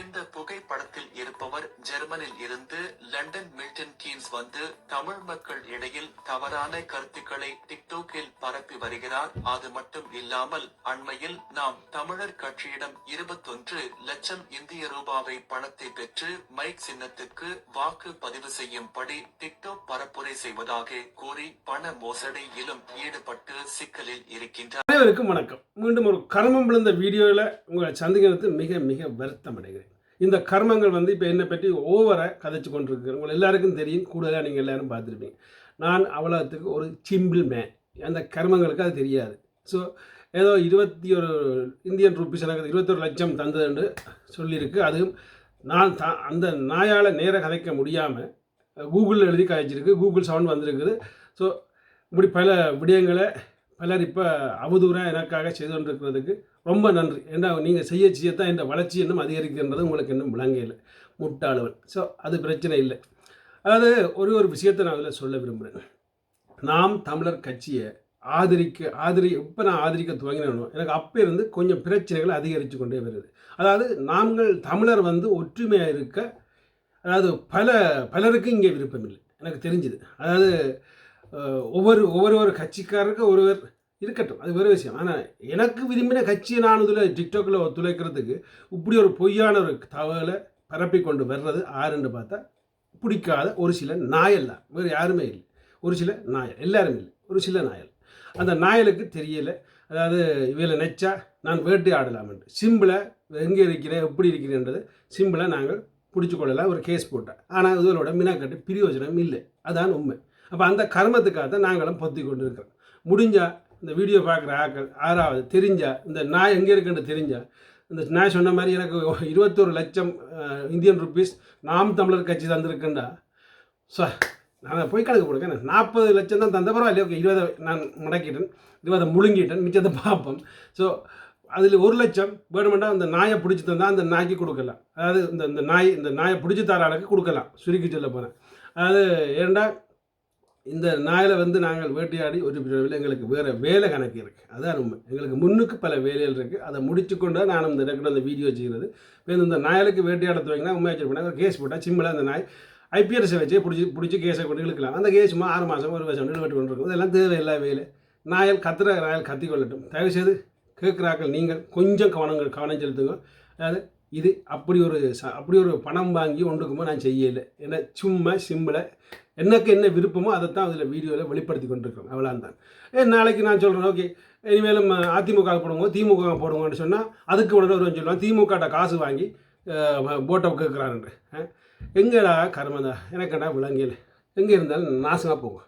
இந்த புகைப்படத்தில் இருப்பவர் ஜெர்மனில் இருந்து லண்டன் மில்டன் கீன்ஸ் வந்து தமிழ் மக்கள் இடையில் தவறான கருத்துக்களை டிக்டோக்கில் பரப்பி வருகிறார். அது மட்டும் இல்லாமல் அண்மையில் நாம் தமிழர் கட்சியிடம் இருபத்தொன்று லட்சம் இந்திய ரூபாவை பணத்தை பெற்று மைக் சின்னத்துக்கு வாக்கு பதிவு செய்யும்படி டிக்டோக் பரப்புரை செய்வதாக கூறி பண மோசடியிலும் ஈடுபட்டு சிக்கலில் இருக்கின்றார். அனைவருக்கும் வணக்கம். மீண்டும் ஒரு கர்மம் விழுந்த வீடியோவில் உங்களை சந்திக்கிறது மிக மிக வருத்தம் அடைகிறேன் இந்த கர்மங்கள் வந்து இப்போ என்னை பற்றி ஓவரை கதைச்சு கொண்டிருக்கிறேன். உங்களை எல்லாருக்கும் தெரியும். கூடுதலாக நீங்கள் எல்லோரும் பார்த்துருப்பீங்க. நான் அவ்வளோத்துக்கு ஒரு சிம்பிள் மேன் அந்த கர்மங்களுக்கு அது தெரியாது. ஸோ ஏதோ இருபத்தி ஒரு இந்தியன் ருபீஸ் எனக்கு இருபத்தொரு லட்சம் தந்ததுன்னு சொல்லியிருக்கு. அதுவும் நான் த அந்த நாயால் நேராக கதைக்க முடியாமல் கூகுளில் எழுதி கதைச்சிருக்கு கூகுள் சவுண்ட் வந்திருக்குது. ஸோ இப்படி பல விடயங்களை பலர் இப்போ அவதூறாக எனக்காக செய்து கொண்டிருக்கிறதுக்கு ரொம்ப நன்றி. ஏன்னா நீங்கள் செய்ய செய்யத்தான் என்ற வளர்ச்சி இன்னும் அதிகரிக்கின்றது உங்களுக்கு இன்னும் விளங்கையில் முட்டாளவன் ஸோ அது பிரச்சனை இல்லை. அதாவது ஒரு ஒரு விஷயத்தை நான் அதில் சொல்ல விரும்புகிறேன் நாம் தமிழர் கட்சியை ஆதரிக்க ஆதரி இப்போ நான் ஆதரிக்க துவங்கினோம் எனக்கு அப்போ இருந்து கொஞ்சம் பிரச்சனைகள் அதிகரித்து கொண்டே வருது. அதாவது நாங்கள் தமிழர் வந்து ஒற்றுமையாக இருக்க அதாவது பல பலருக்கு இங்கே விருப்பம் இல்லை எனக்கு தெரிஞ்சுது. அதாவது ஒவ்வொரு ஒவ்வொரு ஒரு கட்சிக்காரருக்கு ஒருவர் இருக்கட்டும். அது வேறு விஷயம். ஆனால் எனக்கு விரும்பின கட்சியை நான் இதில் டிக்டாக்கில் ஒத்துழைக்கிறதுக்கு இப்படி ஒரு பொய்யான ஒரு தகவலை பரப்பி கொண்டு வர்றது ஆறுன்னு பார்த்தா பிடிக்காத ஒரு சில நாயல் வேறு யாருமே இல்லை. ஒரு சில நாயல். எல்லாரும் இல்லை. ஒரு சில நாயல். அந்த நாயலுக்கு தெரியலை. அதாவது இவையில் நெச்சா நான் வேட்டை என்று. சிம்பிளை எங்கே இருக்கிறேன்? எப்படி இருக்கிறேன்றது சிம்பிளை நாங்கள் பிடிச்சி கொள்ளலாம். ஒரு கேஸ் போட்டேன் ஆனால் இதோட மினாக்கட்டு பிரயோஜனம் இல்லை. அதான் உண்மை. அப்போ அந்த கர்மத்துக்காக தான் நாங்களும் பொத்தி கொண்டு இருக்கிறோம் முடிஞ்சால் இந்த வீடியோ பார்க்குற ஆக்கள் ஆறாவது தெரிஞ்சால் இந்த நாய் எங்கே இருக்குன்னு தெரிஞ்சால் இந்த நாய் சொன்ன மாதிரி எனக்கு இருபத்தொரு லட்சம் இந்தியன் ருபீஸ் நாம் தமிழர் கட்சி தந்திருக்குண்டா. ஸோ நான் போய் கணக்கு போடுங்க. நாற்பது லட்சம் தான் தந்த பரவாயில்ல ஓகே இருபதை நான் முடக்கிட்டேன். இருபதை முழுங்கிட்டேன். மிச்சத்தை பார்ப்போம். ஸோ அதில் ஒரு லட்சம் வேணுமெண்டா அந்த நாயை பிடிச்சி தந்தால் அந்த நாய்க்கு கொடுக்கலாம். அதாவது இந்த இந்த நாய் இந்த நாயை பிடிச்சி தர ஆளுக்கு கொடுக்கலாம். சுருக்கி சொல்ல போகிறேன் அதாவது ஏன்டா இந்த நாயில் வந்து நாங்கள் வேட்டையாடி ஒரு பிரிவில் எங்களுக்கு வேறு வேலை கணக்கு இருக்குது அதுதான் உண்மை. எங்களுக்கு முன்னுக்கு பல வேலைகள் இருக்குது அதை முடிச்சு கொண்டு நானும் இந்த ரெக்கார்ட் அந்த வீடியோ செய்கிறது. இப்போ இந்த நாயலுக்கு வேட்டையாட துவங்கினா உண்மையாக சொல்லி கேஸ் போட்டால் சிம்மில் அந்த நாய் ஐபிஎஸ்ஸை வச்சு பிடிச்சி பிடிச்சி கேஸை கொண்டு இழுக்கலாம். அந்த கேஸ் ஆறு மாதம் ஒரு வருஷம் நிலவெட்டு கொண்டு இருக்கும் இதெல்லாம் தேவையில்லா வேலை. நாயல் கத்துற நாயல் கத்தி கொள்ளட்டும். தயவுசெய்து கேட்குறாக்கள் நீங்கள். கொஞ்சம் கவனங்கள் கவனம் செலுத்துங்க அதாவது இது அப்படி ஒரு ச- அப்படி ஒரு பணம் வாங்கி ஒன்றுக்குமோ நான் செய்யலை. ஏன்னா சும்மா சிம்பிளை எனக்கு என்ன விருப்பமோ அதைத்தான் அதில் வீடியோவில் வெளிப்படுத்தி கொண்டிருக்கிறோம். அவ்வளோதான் ஏ நாளைக்கு நான் சொல்கிறேன் ஓகே. இனிமேலும் அதிமுக போடுவோம் திமுக போடுவோம்னு சொன்னால் அதுக்கு உடனே ஒரு சொல்லுவான் திமுகட்ட காசு வாங்கி போட்டை கேட்குறான்னு எங்கடா கர்மதா எனக்கடா விலங்கியல் எங்கே இருந்தாலும் நாசமாக போகும்.